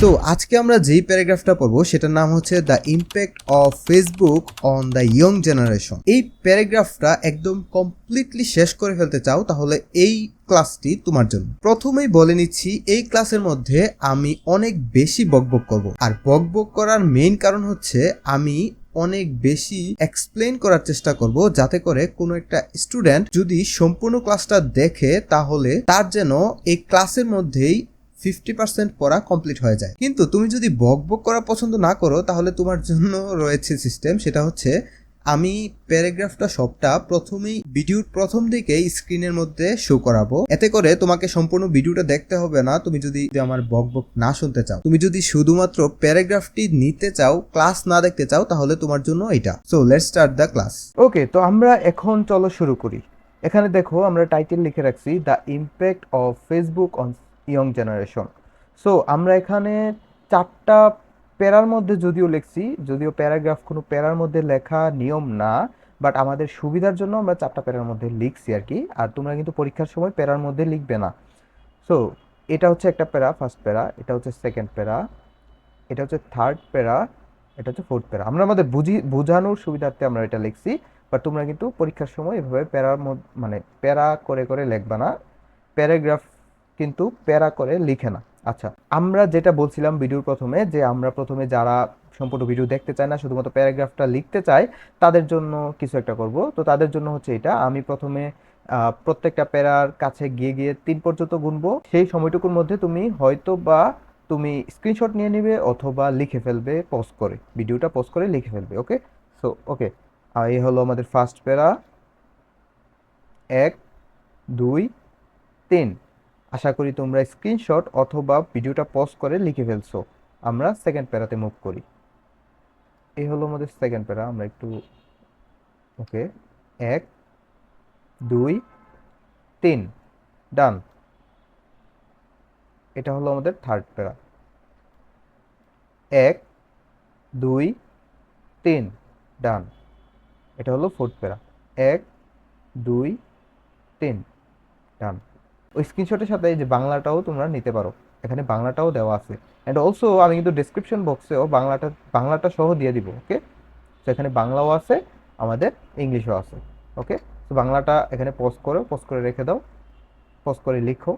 So আজকে আমরা যেই প্যারাগ্রাফটা পড়ব, সেটার নাম হচ্ছে the impact of Facebook on the young generation এই প্যারাগ্রাফটা একদম কমপ্লিটলি শেষ করে ফেলতে চাও, তাহলে এই ক্লাসটি তোমার জন্য। প্রথমেই বলে নিচ্ছি, এই ক্লাসের মধ্যে আমি অনেক বেশি বকবক করব। আর বকবক করার মেইন কারণ হচ্ছে, আমি অনেক বেশি এক্সপ্লেন করার চেষ্টা করব, যাতে করে কোনো একটা স্টুডেন্ট যদি সম্পূর্ণ ক্লাসটা দেখে, তাহলে তার যেন এই ক্লাসের মধ্যেই ফিফটি পার্সেন্ট পড়া কমপ্লিট হয়ে যায়। কিন্তু তুমি যদি বক বক করা পছন্দ না করো, তাহলে তোমার জন্য রয়েছে সিস্টেম সেটা হচ্ছে আমি প্যারাগ্রাফটা সবটা প্রথমেই ভিডিওর প্রথম দিকে স্ক্রিনের মধ্যে শো করাবো। এতে করে তোমাকে সম্পূর্ণ ভিডিওটা দেখতে হবে না। তুমি যদি আমার বক বক না শুনতে চাও, তুমি যদি শুধুমাত্র প্যারাগ্রাফটি নিতে চাও ক্লাস না দেখতে চাও, তাহলে তোমার জন্য এটা। So let's start the class okay তো আমরা এখন চলো শুরু করি। এখানে দেখো আমরা টাইটেল লিখে রাখছি the impact of Facebook on young generation. So আমরা এখানে চারটা প্যারার মধ্যে যদিও লিখছি, যদিও প্যারাগ্রাফ কোনো প্যারার মধ্যে লেখা নিয়ম না বাট আমাদের সুবিধার জন্য আমরা চারটা প্যারার মধ্যে লিখছি আর কি, আর তোমরা কিন্তু পরীক্ষার সময় প্যারার মধ্যে লিখবে না। সো এটা হচ্ছে একটা প্যারা ফার্স্ট প্যারা, এটা হচ্ছে সেকেন্ড প্যারা, এটা হচ্ছে থার্ড প্যারা, এটা হচ্ছে ফোর্থ প্যারা। আমরা আমাদের বুঝি, বোঝানোর সুবিধার্থে আমরা এটা লিখছি বাট তোমরা কিন্তু পরীক্ষার সময় এভাবে প্যারার মানে প্যারা করে করে লিখবা না। প্যারাগ্রাফ কিন্তু প্যারা করে লিখে না। আচ্ছা আমরা যেটা বলছিলাম ভিডিওর প্রথমে যে আমরা প্রথমে যারা সম্পূর্ণ ভিডিও দেখতে চায় না, শুধুমাত্র প্যারাগ্রাফটা লিখতে চায়, তাদের জন্য কিছু একটা করব। তো তাদের জন্য হচ্ছে এটা, আমি প্রথমে প্রত্যেকটা প্যারার কাছে গিয়ে গিয়ে তিন পর্যন্ত গুনবো। সেই সময়টুকুর মধ্যে তুমি হয়তো বা তুমি স্ক্রিনশট নিয়ে নিবে অথবা লিখে ফেলবে পোস্ট করে। ভিডিওটা পোস্ট করে লিখে ফেলবে ওকে সো ওকে এই হলো আমাদের ফার্স্ট প্যারা। এক, দুই, তিন। আশা করি তোমরা স্ক্রিনশট অথবা ভিডিওটা পোস্ট করে লিখে ফেলছো। আমরা সেকেন্ড প্যারাতে মুভ করি। এই হলো আমাদের সেকেন্ড প্যারা, আমরা একটু, ওকে, এক, দুই, তিন ডান এটা হলো আমাদের থার্ড প্যারা। এক, দুই, তিন ডান এটা হলো ফোর্থ প্যারা। এক, দুই, তিন ডান ওই স্ক্রিনশটের সাথে যে বাংলাটাও তোমরা নিতে পারো। এখানে বাংলাটাও দেওয়া আছে। অ্যান্ড অলসো আমি কিন্তু ডেসক্রিপশন বক্সেও বাংলাটা বাংলাটা সহ দিয়ে দিব ওকে তো এখানে বাংলাও আছে, আমাদের ইংলিশও আছে ওকে তো বাংলাটা এখানে পোস্ট করো পোস্ট করে রেখে দাও পোস্ট করে লিখো।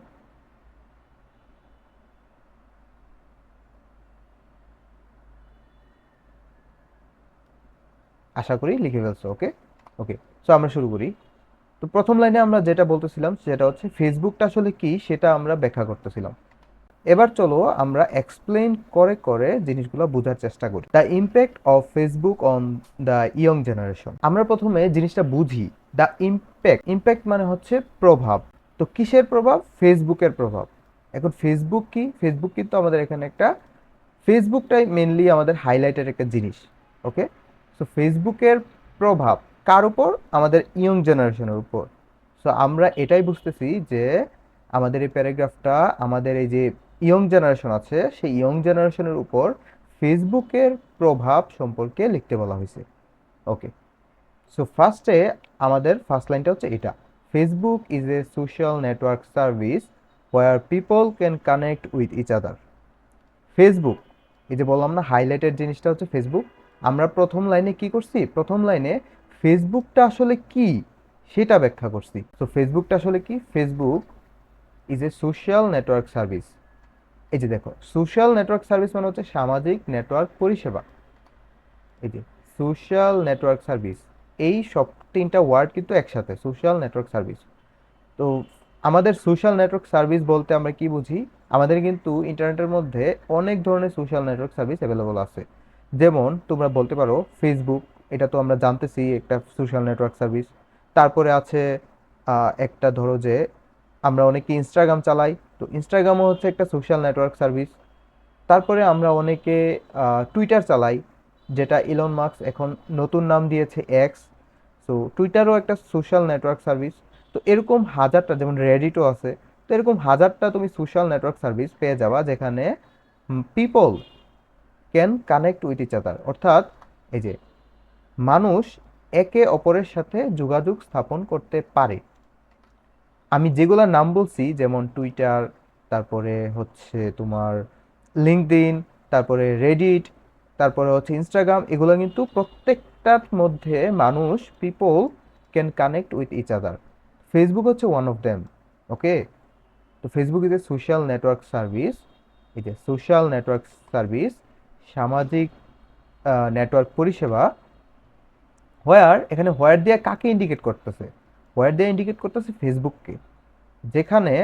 আশা করি লিখে ফেলছো ওকে ওকে সো আমরা শুরু করি। তো প্রথম লাইনে আমরা যেটা বলতেছিলাম সেটা হচ্ছে ফেসবুকটা আসলে কি সেটা আমরা ব্যাখ্যা করতেছিলাম। এবার চলো আমরা এক্সপ্লেন করে করে জিনিসগুলো বোঝার চেষ্টা করি। The impact of Facebook on the young generation আমরা প্রথমে জিনিসটা বুঝি। দ্য ইম্প্যাক্ট ইম্প্যাক্ট মানে হচ্ছে প্রভাব। তো কিসের প্রভাব? ফেসবুকের প্রভাব। এখন ফেসবুক কি? ফেসবুক কিন্তু আমাদের এখানে একটা ফেসবুকটাই মেনলি আমাদের হাইলাইটের একটা জিনিস। ওকে সো ফেসবুকের প্রভাব। কার উপর? আমাদের ইয়ং জেনারেশনের উপর। সো আমরা এটাই বুঝতেছি যে আমাদের এই প্যারাগ্রাফটা, আমাদের এই যে ইয়ং জেনারেশন আছে, সেই ইয়ং জেনারেশনের উপর ফেসবুকের প্রভাব সম্পর্কে লিখতে বলা হয়েছে। ওকে সো ফার্স্টে আমাদের ফার্স্ট লাইনটা হচ্ছে এটা। Facebook is a social network service where people can connect with each other Facebook এই যে বললাম না হাইলাইটেড জিনিসটা হচ্ছে ফেসবুক আমরা প্রথম লাইনে কি করছি? প্রথম লাইনে ফেসবুকটা আসলে কি সেটা ব্যাখ্যা করছি। তো ফেসবুকটা আসলে কি? Facebook is a social network service এই যে দেখো সোশ্যাল নেটওয়ার্ক সার্ভিস মানে হচ্ছে সামাজিক নেটওয়ার্ক পরিষেবা। এই যে সোশ্যাল নেটওয়ার্ক সার্ভিস এই সব তিনটা ওয়ার্ড কিন্তু একসাথে সোশ্যাল নেটওয়ার্ক সার্ভিস তো আমাদের সোশ্যাল নেটওয়ার্ক সার্ভিস বলতে আমরা কি বুঝি? আমাদের কিন্তু ইন্টারনেটের মধ্যে অনেক ধরনের সোশ্যাল নেটওয়ার্ক সার্ভিস অ্যাভেলেবল আছে। যেমন তোমরা বলতে পারো ফেসবুক এটা তো আমরা জানতেছি, একটা সোশ্যাল নেটওয়ার্ক সার্ভিস তারপরে আছে একটা ধরো যে আমরা অনেকে ইনস্টাগ্রাম চালাই, তো ইনস্টাগ্রামও হচ্ছে একটা সোশ্যাল নেটওয়ার্ক সার্ভিস তারপরে আমরা অনেকে টুইটার চালাই, যেটা ইলন মার্কস এখন নতুন নাম দিয়েছে এক্স সো টুইটারও একটা সোশ্যাল নেটওয়ার্ক সার্ভিস তো এরকম হাজারটা, যেমন রেডিটও আছে, তো এরকম হাজারটা তুমি সোশ্যাল নেটওয়ার্ক সার্ভিস পেয়ে যাবা, যেখানে people can connect with each other অর্থাৎ, এই যে মানুষ একে অপরের সাথে যোগাযোগ স্থাপন করতে পারে। আমি যেগুলোর নাম বলছি, যেমন টুইটার তারপরে হচ্ছে তোমার লিঙ্কডিন তারপরে রেডিট তারপরে হচ্ছে ইনস্টাগ্রাম এগুলো কিন্তু প্রত্যেকটার মধ্যে মানুষ people can connect with each other Facebook হচ্ছে ওয়ান অফ দেম ওকে তো Facebook is a social network service এই যে সোশ্যাল নেটওয়ার্ক সার্ভিস সামাজিক নেটওয়ার্ক পরিষেবা হোয়ার এখানে হোয়ার দিয়ে কাকে ইন্ডিকেট করতেছে? হোয়ার দিয়ে ইন্ডিকেট করতেছে ফেসবুককে যেখানে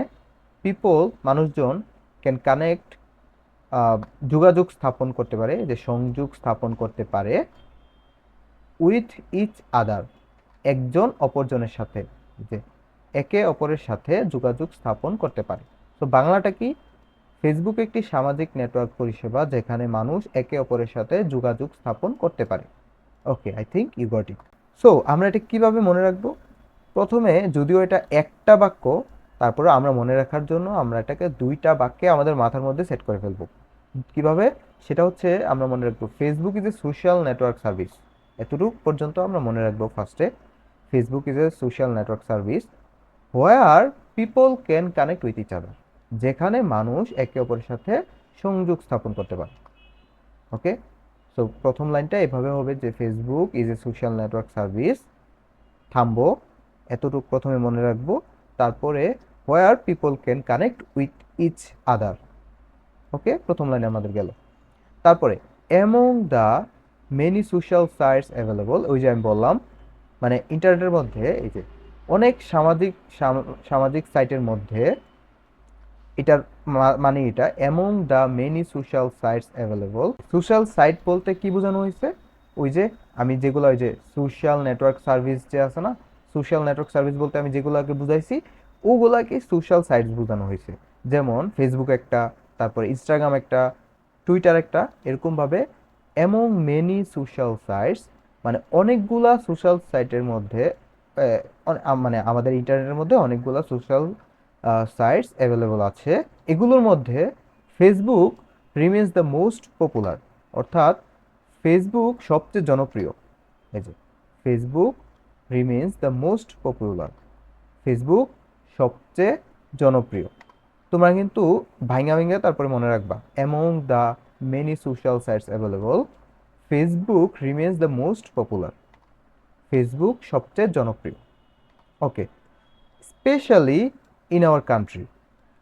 পিপল মানুষজন ক্যান কানেক্ট যোগাযোগ স্থাপন করতে পারে, যে সংযোগ স্থাপন করতে পারে উইথ ইচ আদার একজন অপরজনের সাথে, যে একে অপরের সাথে যোগাযোগ স্থাপন করতে পারে। তো বাংলাটা কি? ফেসবুক একটি সামাজিক নেটওয়ার্ক পরিষেবা যেখানে মানুষ একে অপরের সাথে যোগাযোগ স্থাপন করতে পারে। Okay I think you got it so আমরা এটা কীভাবে মনে রাখব? প্রথমে যদিও এটা একটা বাক্য, তারপরে আমরা মনে রাখার জন্য আমরা এটাকে দুইটা বাক্যে আমাদের মাথার মধ্যে সেট করে ফেলব। কীভাবে? সেটা হচ্ছে আমরা মনে রাখব Facebook is a social network service এতটুকু পর্যন্ত আমরা মনে রাখব ফার্স্টে Facebook is a social network service where people can connect with each other যেখানে মানুষ একে অপরের সাথে সংযোগ স্থাপন করতে পারে। ওকে সো প্রথম লাইনটা এভাবে হবে যে Facebook is a social network service থামবো, এতটুকু প্রথমে মনে রাখব। তারপরে where people can connect with each other okay প্রথম লাইনে আমাদের গেল। তারপরে among the many social sites available ওই যে আমি বললাম মানে ইন্টারনেটের মধ্যে, এই যে অনেক সামাজিক সামাজিক সাইটের মধ্যে এটার মানে এটা among the many social sites available social site বলতে কি বোঝানো হয়েছে? ওই যে, আমি যেগুলো, ওই যে সোশ্যাল নেটওয়ার্ক সার্ভিস যে আছে না সোশ্যাল নেটওয়ার্ক সার্ভিস বলতে আমি যেগুলোকে বুঝাইছি, ওগুলাকে সোশ্যাল সাইটস বোঝানো হয়েছে। যেমন ফেসবুক একটা, তারপরে ইনস্টাগ্রাম একটা টুইটার একটা, এরকমভাবে অ্যামং মেনি সোশ্যাল সাইটস মানে অনেকগুলা সোশ্যাল সাইটের মধ্যে মানে আমাদের ইন্টারনেটের মধ্যে অনেকগুলা সোশ্যাল সাইটস অ্যাভেলেবল আছে। এগুলোর মধ্যে Facebook remains the most popular অর্থাৎ ফেসবুক সবচেয়ে জনপ্রিয়। এই যে Facebook remains the most popular Facebook সবচেয়ে জনপ্রিয়। তোমরা কিন্তু ভাইঙ্গা ভাইঙ্গা তারপরে মনে রাখবা among the many social sites available Facebook remains the most popular Facebook সবচেয়ে জনপ্রিয়। Okay specially in our country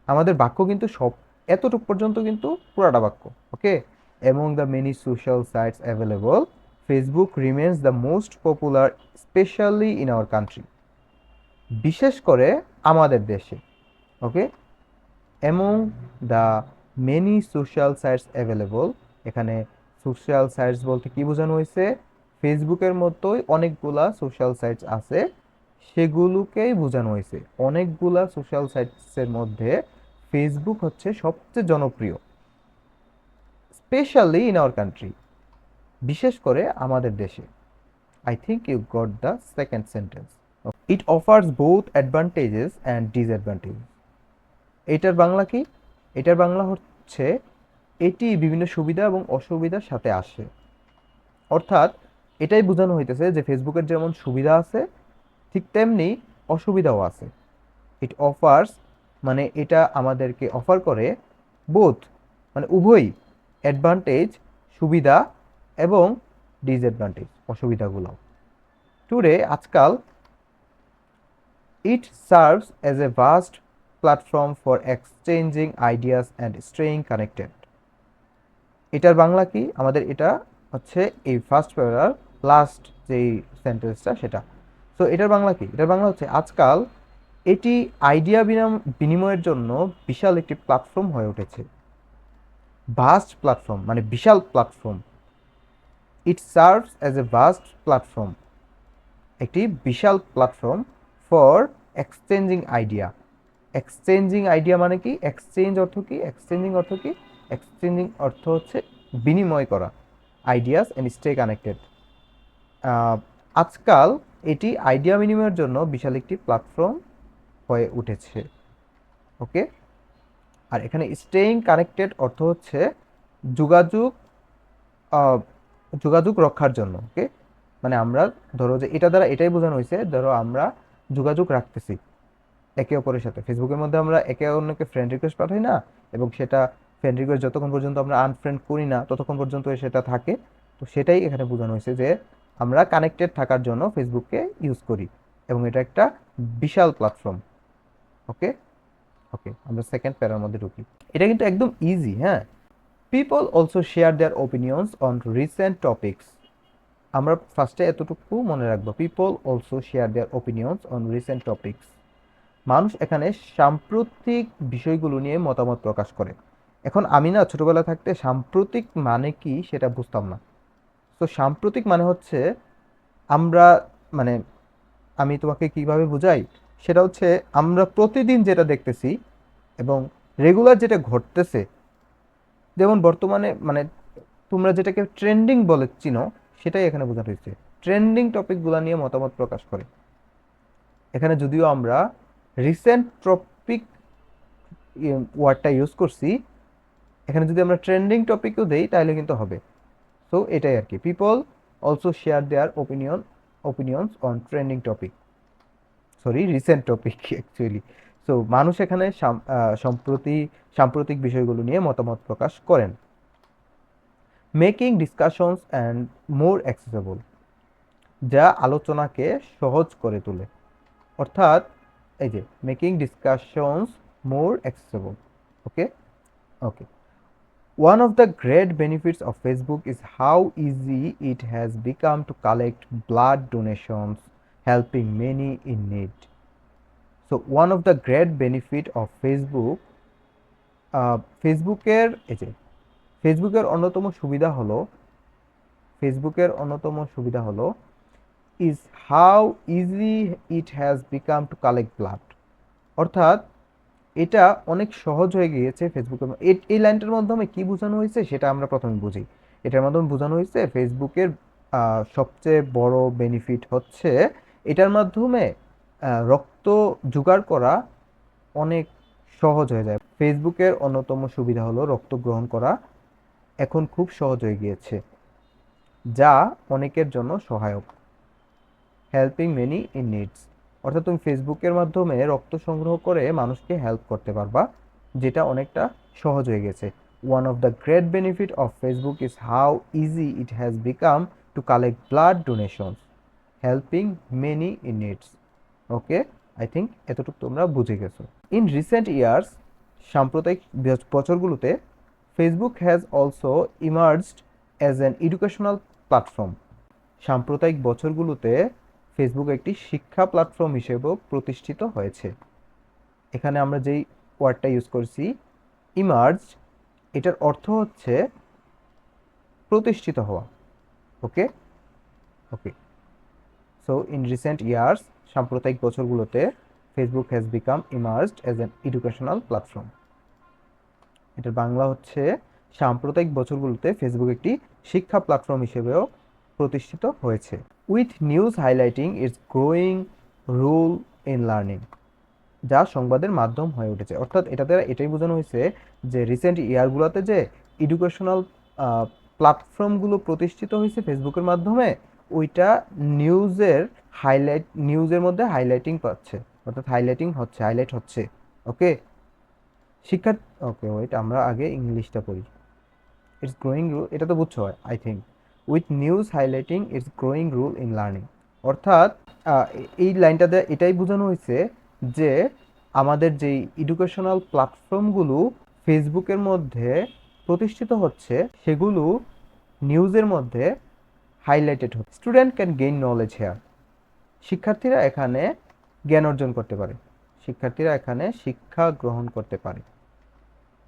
আমাদের বাক্য কিন্তু সব, এতটুকু পর্যন্ত কিন্তু পুরাটা বাক্য okay among the many social sites available Facebook remains the most popular specially in our country বিশেষ করে আমাদের দেশে okay among the many social sites available এখানে সোশ্যাল সাইটস বলতে কি বোঝানো হয়েছে? ফেসবুকের মতোই অনেকগুলা সোশ্যাল সাইটস আছে সেগুলোকেই বোঝানো হয়েছে। অনেকগুলা সোশ্যাল সাইটসের মধ্যে ফেসবুক হচ্ছে সবচেয়ে জনপ্রিয়। স্পেশালি ইন আওয়ার কান্ট্রি বিশেষ করে আমাদের দেশে। I think you got the second sentence it offers both advantages and disadvantage এটার বাংলা কি? এটার বাংলা হচ্ছে এটি বিভিন্ন সুবিধা এবং অসুবিধার সাথে আসে। অর্থাৎ এটাই বোঝানো হইতেছে যে ফেসবুকের যেমন সুবিধা আছে ঠিক তেমনি অসুবিধাও আছে। ইট অফার্স মানে এটা আমাদেরকে অফার করে বোথ মানে উভয়ই অ্যাডভান্টেজ সুবিধা এবং ডিসঅ্যাডভান্টেজ অসুবিধাগুলো। টুডে আজকাল it serves as a vast platform for exchanging ideas and staying connected এটার বাংলা কি? আমাদের এটা হচ্ছে এই ফার্স্ট প্যারার লাস্ট যেই সেন্টেন্সটা সেটা। সো এটার বাংলা কি? এটার বাংলা হচ্ছে, আজকাল এটি আইডিয়া বিনিময়ের জন্য বিশাল একটি প্ল্যাটফর্ম হয়ে উঠেছে। ভাস্ট প্ল্যাটফর্ম মানে বিশাল platform it serves as a vast platform একটি বিশাল platform for exchanging idea exchanging idea মানে কি? এক্সচেঞ্জ অর্থ কি? এক্সচেঞ্জিং অর্থ কি? এক্সচেঞ্জিং অর্থ হচ্ছে বিনিময় করা। আইডিয়াস অ্যান্ড স্টে কানেক্টেড আজকাল এটি আইডিয়া বিনিময়ের জন্য বিশাল একটি প্ল্যাটফর্ম হয়ে উঠেছে। ওকে আর এখানে স্টেইং কানেক্টেড অর্থ হচ্ছে যোগাযোগ যোগাযোগ রক্ষার জন্য ওকে মানে আমরা ধরো যে এটা দ্বারা এটাই বোঝানো হয়েছে, ধরো আমরা যোগাযোগ রাখতেছি একে অপরের সাথে। ফেসবুকের মধ্যে আমরা একে অন্যকে ফ্রেন্ড রিকোয়েস্ট পাঠাই না, এবং সেটা ফ্রেন্ড রিকোয়েস্ট যতক্ষণ পর্যন্ত আমরা আনফ্রেন্ড করি না, ততক্ষণ পর্যন্ত সেটা থাকে। তো সেটাই এখানে বোঝানো হয়েছে যে আমরা কানেক্টেড থাকার জন্য ফেসবুককে ইউজ করি এবং এটা একটা বিশাল প্ল্যাটফর্ম ওকে ওকে আমরা সেকেন্ড প্যারার মধ্যে ঢুকি। এটা কিন্তু একদম ইজি হ্যাঁ? People also share their opinions on recent topics আমরা ফার্স্টে এতটুকু মনে রাখব people also share their opinions on recent topics মানুষ এখানে সাম্প্রতিক বিষয়গুলো নিয়ে মতামত প্রকাশ করে। এখন আমি না ছোটবেলা থাকতে সাম্প্রতিক মানে কি সেটা বুঝতাম না। তো সাম্প্রতিক মানে হচ্ছে আমরা মানে আমি তোমাকে কীভাবে বুঝাই? সেটা হচ্ছে আমরা প্রতিদিন যেটা দেখতেছি এবং রেগুলার যেটা ঘটতেছে, যেমন বর্তমানে মানে তোমরা যেটাকে ট্রেন্ডিং বলে চিনো, সেটাই এখানে বোঝানো হয়েছে। ট্রেন্ডিং টপিকগুলো নিয়ে মতামত প্রকাশ করে। এখানে যদিও আমরা রিসেন্ট টপিক ওয়ার্ডটা ইউজ করছি, এখানে যদি আমরা ট্রেন্ডিং টপিকও দেই, তাহলে কিন্তু হবে। সো এটাই আর কি। People also share their opinion opinions on trending topic sorry recent topic actually so মানুষ এখানে সাম- সম্প্রতি, সাম্প্রতিক বিষয়গুলো নিয়ে মতামত প্রকাশ করেন। Making discussions and more accessible যা আলোচনাকে সহজ করে তোলে। অর্থাৎ, এই যে making discussions more accessible okay okay One of the great benefits of Facebook is how easy it has become to collect blood donations, helping many in need. So one of the great benefit of Facebook, uh, ফেসবুকের এই যে ফেসবুকের অন্যতম সুবিধা হলো ফেসবুকের অন্যতম সুবিধা হলো is how easy it has become to collect blood অর্থাৎ এটা অনেক সহজ হয়ে গিয়েছে ফেসবুকের এই লাইনটার মাধ্যমে কি বোঝানো হয়েছে সেটা আমরা প্রথমে বুঝি। এটার মাধ্যমে বোঝানো হয়েছে ফেসবুকের সবচেয়ে বড় বেনিফিট হচ্ছে এটার মাধ্যমে রক্ত জোগাড় করা অনেক সহজ হয়ে যায়। ফেসবুকের অন্যতম সুবিধা হলো রক্ত গ্রহণ করা এখন খুব সহজ হয়ে গিয়েছে, যা অনেকের জন্য সহায়ক। হেল্পিং মেনি ইন নিডস অর্থাৎ তুমি ফেসবুকের মাধ্যমে রক্ত সংগ্রহ করে মানুষকে হেল্প করতে পারবা, যেটা অনেকটা সহজ হয়ে গেছে। One of the great benefit of Facebook is how easy it has become to collect blood donations helping many in needs okay I think এতটুকু তোমরা বুঝে গেছো। ইন রিসেন্ট ইয়ার্স সাম্প্রতিক বছরগুলোতে Facebook has also emerged as an educational platform সাম্প্রতিক বছরগুলোতে Facebook একটি শিক্ষা প্ল্যাটফর্ম হিসেবেও প্রতিষ্ঠিত হয়েছে। এখানে আমরা যেই ওয়ার্ডটা ইউজ করছি ইমার্জ এটার অর্থ হচ্ছে প্রতিষ্ঠিত হওয়া। Okay okay so in recent years সাম্প্রতিক বছরগুলোতে Facebook has become emerged as an educational platform এটার বাংলা হচ্ছে সাম্প্রতিক বছরগুলোতে ফেসবুক একটি শিক্ষা প্ল্যাটফর্ম হিসেবেও প্রতিষ্ঠিত হয়েছে। With news highlighting its growing role in learning, যা সংবাদের মাধ্যম হয়ে উঠেছে। অর্থাৎ এটাতে এটাই বোঝানো হয়েছে যে রিসেন্ট ইয়ারগুলোতে যে এডুকেশনাল প্ল্যাটফর্মগুলো প্রতিষ্ঠিত হয়েছে ফেসবুকের মাধ্যমে, ওইটা নিউজের হাইলাইট নিউজের মধ্যে হাইলাইটিং পাচ্ছে। অর্থাৎ হাইলাইটিং হচ্ছে হাইলাইট হচ্ছে। ওকে শিক্ষা ওকে ওইট আমরা আগে ইংলিশটা পড়ি। ইটস গ্রোয়িং রুল এটা তো বুঝছ হয় I think with news highlighting its growing role in learning অর্থাৎ এই লাইনটাতে এটাই বোঝানো হয়েছে যে আমাদের যেই এডুকেশনাল প্ল্যাটফর্মগুলো ফেসবুকের মধ্যে প্রতিষ্ঠিত হচ্ছে, সেগুলো নিউজের মধ্যে হাইলাইটেড হচ্ছে। Student can gain knowledge here শিক্ষার্থীরা এখানে জ্ঞান অর্জন করতে পারে। শিক্ষার্থীরা এখানে শিক্ষা গ্রহণ করতে পারে।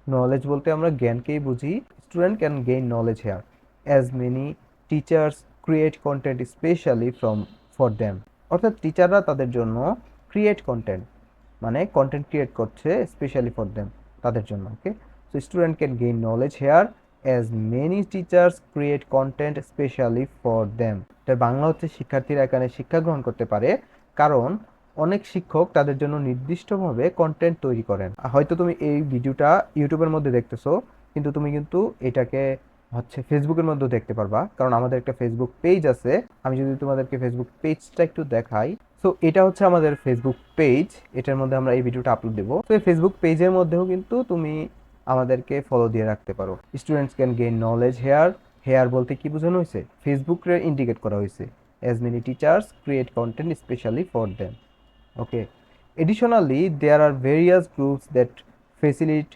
নলেজ বলতে আমরা জ্ঞানকেই বুঝি। Student can gain knowledge here as many teachers create content specially from for them অর্থাৎ টিচাররা তাদের জন্য ক্রিয়েট কন্টেন্ট মানে কন্টেন্ট ক্রিয়েট করছে স্পেশালি ফর দ্যাম তাদের জন্য okay so student can gain knowledge here as many teachers create content specially for them এটার বাংলা হচ্ছে শিক্ষার্থীরা এখানে শিক্ষা গ্রহণ করতে পারে, কারণ অনেক শিক্ষক তাদের জন্য নির্দিষ্টভাবে কন্টেন্ট তৈরি করেন। হয়তো তুমি এই ভিডিওটা ইউটিউবের মধ্যে দেখতেছো, কিন্তু তুমি কিন্তু এটাকে হচ্ছে ফেসবুকের মধ্যেও দেখতে পারবা। কারণ আমাদের একটা ফেসবুক পেজ আছে। আমি যদি তোমাদেরকে ফেসবুক পেজটা একটু দেখাই। সো এটা হচ্ছে আমাদের ফেসবুক পেজ এটার মধ্যে আমরা এই ভিডিওটা আপলোড দেবো। তো এই ফেসবুক পেজের মধ্যেও কিন্তু তুমি আমাদেরকে ফলো দিয়ে রাখতে পারো। Students can gain knowledge here here বলতে কি বোঝানো হয়েছে? ফেসবুকে ইন্ডিকেট করা হয়েছে। As many teachers create content specially for them okay additionally there are various groups that facilitate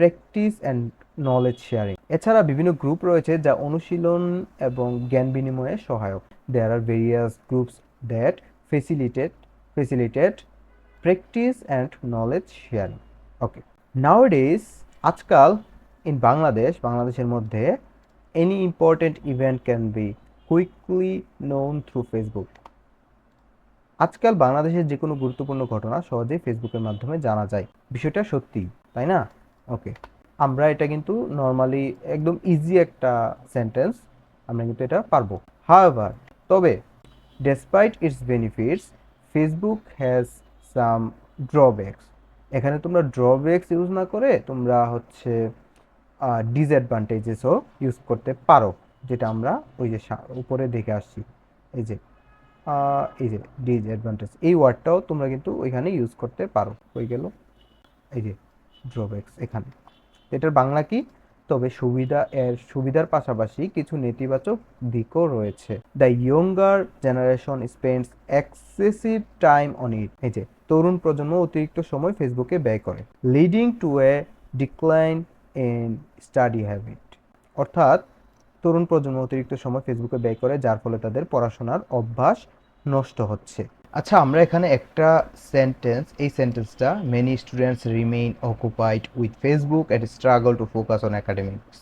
practice and knowledge sharing এছাড়া বিভিন্ন গ্রুপ রয়েছে যা অনুশীলন এবং জ্ঞান বিনিময়ে সহায়ক। There are various groups that facilitate facilitate practice and knowledge sharing okay nowadays আজকাল ইন বাংলাদেশ বাংলাদেশের মধ্যে any important event can be quickly known through Facebook আজকাল বাংলাদেশের যে কোনো গুরুত্বপূর্ণ ঘটনা সহজেই ফেসবুকের মাধ্যমে জানা যায়। বিষয়টা সত্যি, তাই না? ওকে আমরা এটা কিন্তু নর্মালি একদম ইজি একটা সেন্টেন্স আমরা কিন্তু এটা পারব। হাওয়েভার তবে despite its benefits Facebook has some drawbacks এখানে তোমরা ড্রব্যাকস ইউজ না করে তোমরা হচ্ছে ডিসঅ্যাডভান্টেজেসও ইউজ করতে পারো, যেটা আমরা ওই যে উপরে দেখে আসছি। এই যে এই যে ডিসঅ্যাডভান্টেজ এই ওয়ার্ডটাও তোমরা কিন্তু ওইখানে ইউজ করতে পারো। হয়ে গেল। এই যে ড্রব্যাকস এখানে। এটার বাংলা কি? তবে সুবিধা, এর সুবিধার পাশাপাশি কিছু নেতিবাচক দিকও রয়েছে। The younger generation spends excessive time on it এই যে, তরুণ প্রজন্ম অতিরিক্ত সময় ফেসবুকে ব্যয় করে leading to a decline in study habit অর্থাৎ, তরুণ প্রজন্ম অতিরিক্ত সময় ফেসবুকে ব্যয় করে, যার ফলে তাদের পড়াশোনার অভ্যাস নষ্ট হচ্ছে। আচ্ছা আমরা এখানে একটা সেন্টেন্স এই সেন্টেন্সটা many students remain occupied with Facebook and struggle to focus on academics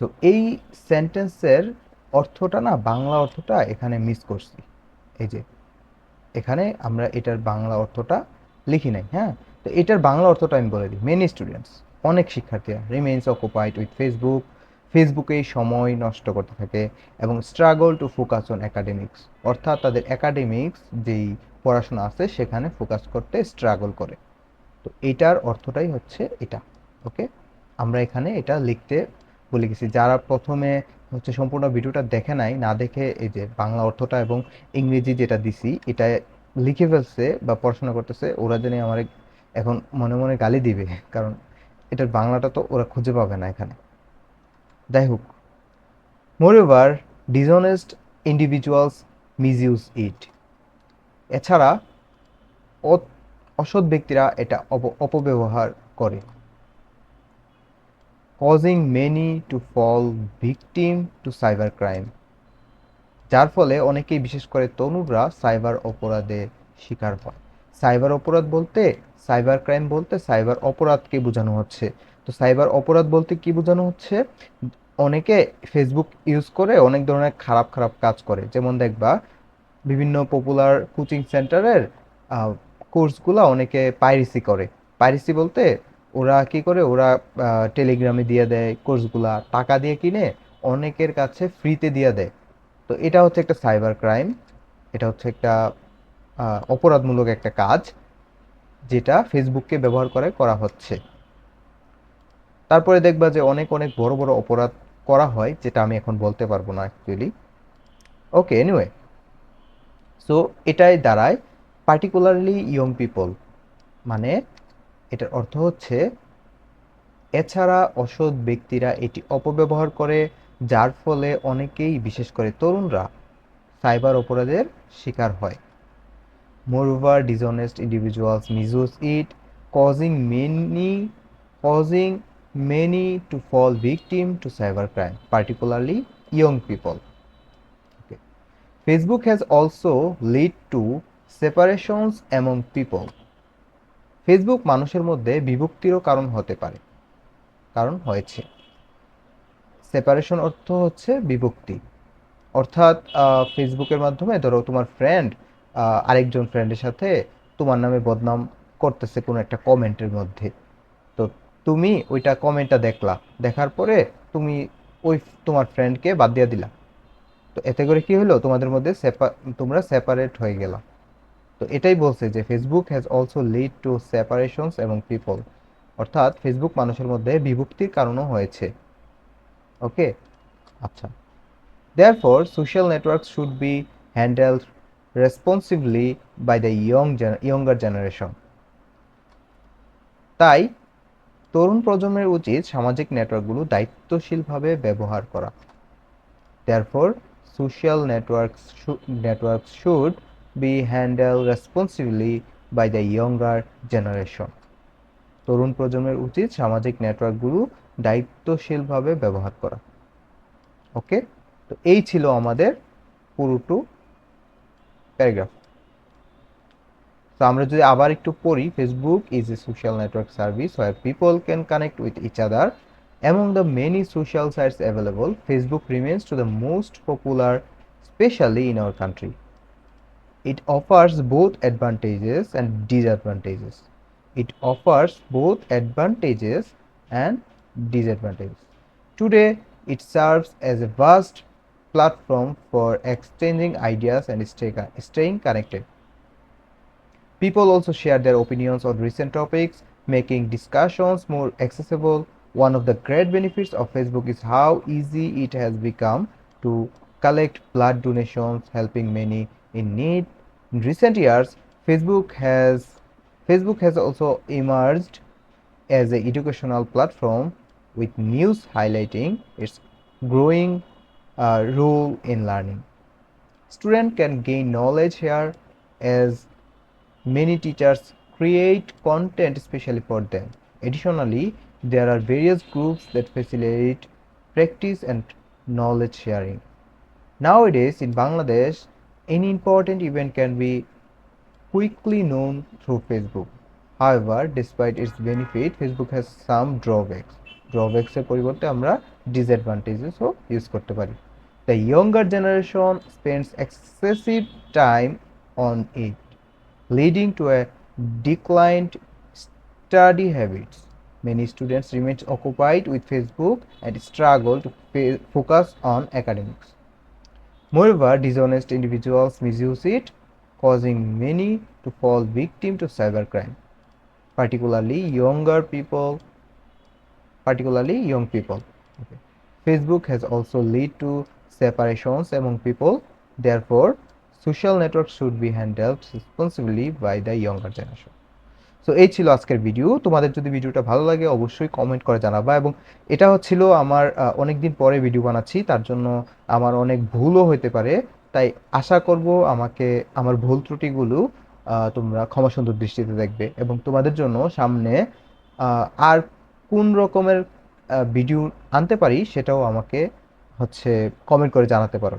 so এই সেন্টেন্সের অর্থটা না, বাংলা অর্থটা এখানে মিস করছি। এই যে, এখানে আমরা এটার বাংলা অর্থটা লিখি নাই হ্যাঁ? তো এটার বাংলা অর্থটা আমি বলে দিই। মেনি স্টুডেন্টস অনেক শিক্ষার্থীরা রিমেইনস অকুপাইড উইথ ফেসবুক ফেসবুকেই সময় নষ্ট করতে থাকে এবং struggle to focus on academics অর্থাৎ তাদের একাডেমিক্স যেই পড়াশোনা আছে সেখানে ফোকাস করতে স্ট্রাগল করে। তো এটার অর্থটাই হচ্ছে এটা ওকে আমরা এখানে এটা লিখতে বলে গেছি। যারা প্রথমে হচ্ছে সম্পূর্ণ ভিডিওটা দেখে নাই, না দেখে এই যে বাংলা অর্থটা এবং ইংরেজি যেটা দিছি, এটা লিখে ফেলছে বা পড়াশোনা করতেছে, ওরা জানি আমার এখন মনে মনে গালি দিবে। কারণ এটার বাংলাটা তো ওরা খুঁজে পাবে না এখানে। হোক। Moreover dishonest individuals misuse it এছাড়া অসৎ ব্যক্তিরা এটা অপ- অপব্যবহার করে। Causing many to fall victim to cyber crime যার ফলে অনেকেই, বিশেষ করে তরুণরা সাইবার অপরাধে শিকার হয়। সাইবার অপরাধ বলতে সাইবার ক্রাইম বলতে সাইবার অপরাধকে বোঝানো হচ্ছে। তো সাইবার অপরাধ বলতে কি বোঝানো হচ্ছে? অনেকে ফেসবুক ইউজ করে অনেক ধরনের খারাপ খারাপ কাজ করে। যেমন দেখবা, বিভিন্ন পপুলার কোচিং সেন্টারের কোর্সগুলো অনেকে পাইরেসি করে। পাইরেসি বলতে ওরা কি করে? ওরা টেলিগ্রামে দিয়ে দেয় কোর্সগুলা টাকা দিয়ে কিনে অনেকের কাছে ফ্রিতে দিয়ে দেয়। তো এটা হচ্ছে একটা সাইবার ক্রাইম এটা হচ্ছে একটা অপরাধমূলক একটা কাজ, যেটা ফেসবুককে ব্যবহার করে করা হচ্ছে। তারপরে দেখবা যে অনেক অনেক বড় বড় অপরাধ করা হয়, যেটা আমি এখন বলতে পারব না অ্যাকচুয়ালি ওকে এনিওয়ে সো এটাই দাঁড়ায়। পার্টিকুলারলি ইয়ং পিপল মানে এটার অর্থ হচ্ছে, এছাড়া অসৎ ব্যক্তিরা এটি অপব্যবহার করে, যার ফলে অনেকেই, বিশেষ করে তরুণরা সাইবার অপরাধের শিকার হয়। Moreover dishonest individuals misuse it causing many causing many to fall victim to cybercrime, particularly young people. Okay. facebook has also led to separations among people. Facebook মানুষের মধ্যে বিভক্তিরও কারণ হতে পারে, কারণ হয়েছে। সেপারেশন অর্থ হচ্ছে বিভক্তি। অর্থাৎ ফেসবুকের মাধ্যমে ধরো তোমার ফ্রেন্ড আরেকজন ফ্রেন্ডের সাথে তোমার নামে বদনাম করতেছে কোনো একটা কমেন্টের মধ্যে। তুমি ওইটা কমেন্টটা দেখলা। দেখার পরে তুমি ওই তোমার ফ্রেন্ডকে বাদ দিয়ে দিলা। তো এতে করে কি হলো? তোমাদের মধ্যে সেপা- তোমরা সেপারেট হয়ে গেলা। তো এটাই বলছে যে Facebook has also lead to separations এবং পিপল অর্থাৎ ফেসবুক মানুষের মধ্যে বিভক্তির কারণও হয়েছে। ওকে আচ্ছা। Therefore, social networks should be handled responsibly by the young gen- younger generation তাই তরুণ প্রজন্মের উচিত সামাজিক নেটওয়ার্কগুলো দায়িত্বশীলভাবে ব্যবহার করা। Social networks should, networks should be handled responsibly by the younger generation. তরুণ প্রজন্মের উচিত সামাজিক নেটওয়ার্কগুলো দায়িত্বশীলভাবে ব্যবহার করা। ওকে তো এই ছিল আমাদের পুরোটু প্যারাগ্রাফ। তো আমরা যদি আবার একটু পড়ি Facebook is a social network service where people can connect with each other Among the many social sites available, Facebook remains to the most popular, especially in our country. It offers both advantages and disadvantages. It offers both advantages and disadvantages. Today, it serves as a vast platform for exchanging ideas and stay, staying connected. People also share their opinions on recent topics, making discussions more accessible. One of the great benefits of Facebook is how easy it has become to collect blood donations, helping many in need. In recent years, Facebook has Facebook has also emerged as an educational platform with news highlighting its growing uh, role in learning. Students can gain knowledge here as Many teachers create content especially for them. Additionally, there are various groups that facilitate practice and knowledge sharing. Nowadays, in Bangladesh, any important event can be quickly known through Facebook. However, despite its benefit, Facebook has some drawbacks. Drawbacks এর পরিবর্তে আমরা disadvantages ও use করতে পারি The younger generation spends excessive time on it. Leading to a declined study habits. Many students remain occupied with Facebook and struggle to focus on academics. Moreover, dishonest individuals misuse it, causing many to fall victim to cybercrime, particularly younger people, particularly young people. Okay. Facebook has also led to separations among people. Therefore, social networks should be handled responsibly by the younger generation. So এই ছিল আজকের video তোমাদের যদি ভিডিওটা ভালো লাগে, অবশ্যই comment করে জানাবা এবং এটা হচ্ছিল আমার অনেক দিন পরে ভিডিও বানাচ্ছি, তার জন্য আমার অনেক ভুলও হতে পারে। তাই আশা করব আমাকে, আমার ভুল ত্রুটিগুলো তোমরা ক্ষমা সুন্দর দৃষ্টিতে দেখবে এবং তোমাদের জন্য সামনে আর কোন রকমের ভিডিও আনতে পারি সেটাও আমাকে হচ্ছে কমেন্ট করে জানাতে পারো।